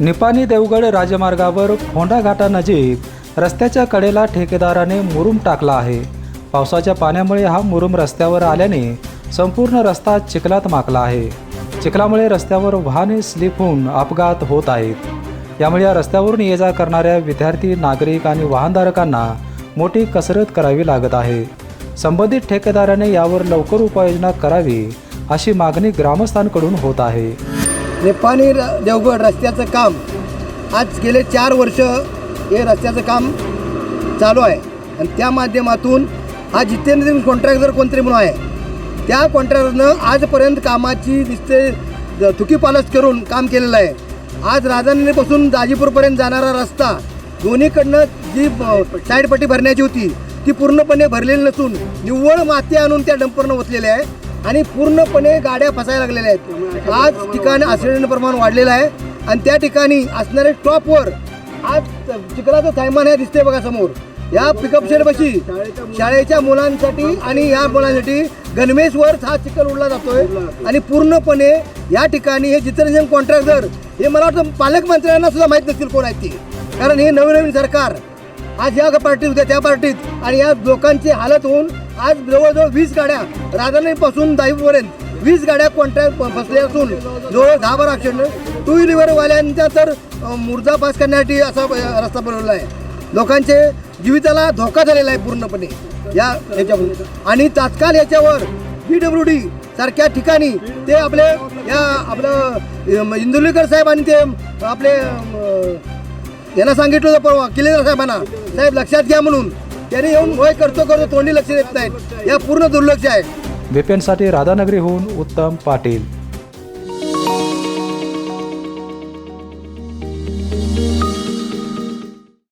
निपाणी देवगड राजमार्गावर फोंडा घाटानजीक रस्त्याच्या कडेला ठेकेदाराने मुरुम टाकला आहे. पावसाच्या पाण्यामुळे हा मुरुम रस्त्यावर आल्याने संपूर्ण रस्ता चिखलात माकला आहे. चिखलामुळे रस्त्यावर वाहने स्लिप होऊन अपघात होत आहेत. यामुळे या रस्त्यावरून ये जा करणाऱ्या विद्यार्थी नागरिक आणि वाहनधारकांना मोठी कसरत करावी लागत आहे. संबंधित ठेकेदाराने यावर लवकर उपाययोजना करावी अशी मागणी ग्रामस्थांकडून होत आहे. निपाणी र देवगड रस्त्याचं काम. आज गेले चार वर्ष हे रस्त्याचं काम चालू आहे. आणि त्या माध्यमातून हा जितेंद्र सिंग कॉन्ट्रॅक्टर कोणतरी म्हणून आहे. त्या कॉन्ट्रॅक्टरनं आजपर्यंत कामाची दिसते थुकीपालस करून काम केलेलं आहे. आज राजधानीपासून दाजीपूरपर्यंत जाणारा रस्ता दोन्हीकडनं जी साईडपट्टी पट्टी भरण्याची होती ती पूर्णपणे भरलेली नसून निव्वळ माती आणून त्या डंपरनं ओतलेली आहे. आणि पूर्णपणे गाड्या फसायला लागलेल्या आहेत. आज ठिकाणी ॲक्सिडेंट प्रमाण वाढलेलं आहे. आणि त्या ठिकाणी असणारे टॉपवर आज चिखलाचं थैमान हे दिसते बघा समोर. या पिकअप शेडपाशी शाळेच्या मुलांसाठी आणि या मुलांसाठी गणवेशवर हा चिखल उडला जातोय. आणि पूर्णपणे या ठिकाणी हे चित्ररंजन कॉन्ट्रॅक्टर हे मला वाटतं पालकमंत्र्यांना सुद्धा माहीत नसतील कोण आहेत ते. कारण हे नवीन नवीन सरकार आज या पार्टीत होत्या त्या पार्टीत. आणि या लोकांची हालत होऊन आज जवळजवळ वीस गाड्या राजधानीपासून दाईपर्यंत वीस गाड्या कॉन्ट्रॅक्ट फसल्या असून जवळ दहा बारा ॲक्सिडेंट टू व्हीलरवाल्यांचा तर मुर्जा मुर्दा पास करण्यासाठी असा रस्ता बनवलेला आहे. लोकांचे जीविताला धोका झालेला आहे पूर्णपणे. या ह्याच्यामध्ये आणि तात्काळ याच्यावर पी डब्ल्यू डी सारख्या ठिकाणी ते आपले या आपलं इंदुलीकर साहेब आणि ते आपले यांना सांगितलं होतं परवा किल्लेदार साहेबांना. साहेब लक्षात घ्या म्हणून. त्याने येऊन होय करतो करतो तोंडी लक्ष देत नाहीत. या पूर्ण दुर्लक्ष आहे. विपेनसाठी राधानगरीहून उत्तम पाटील.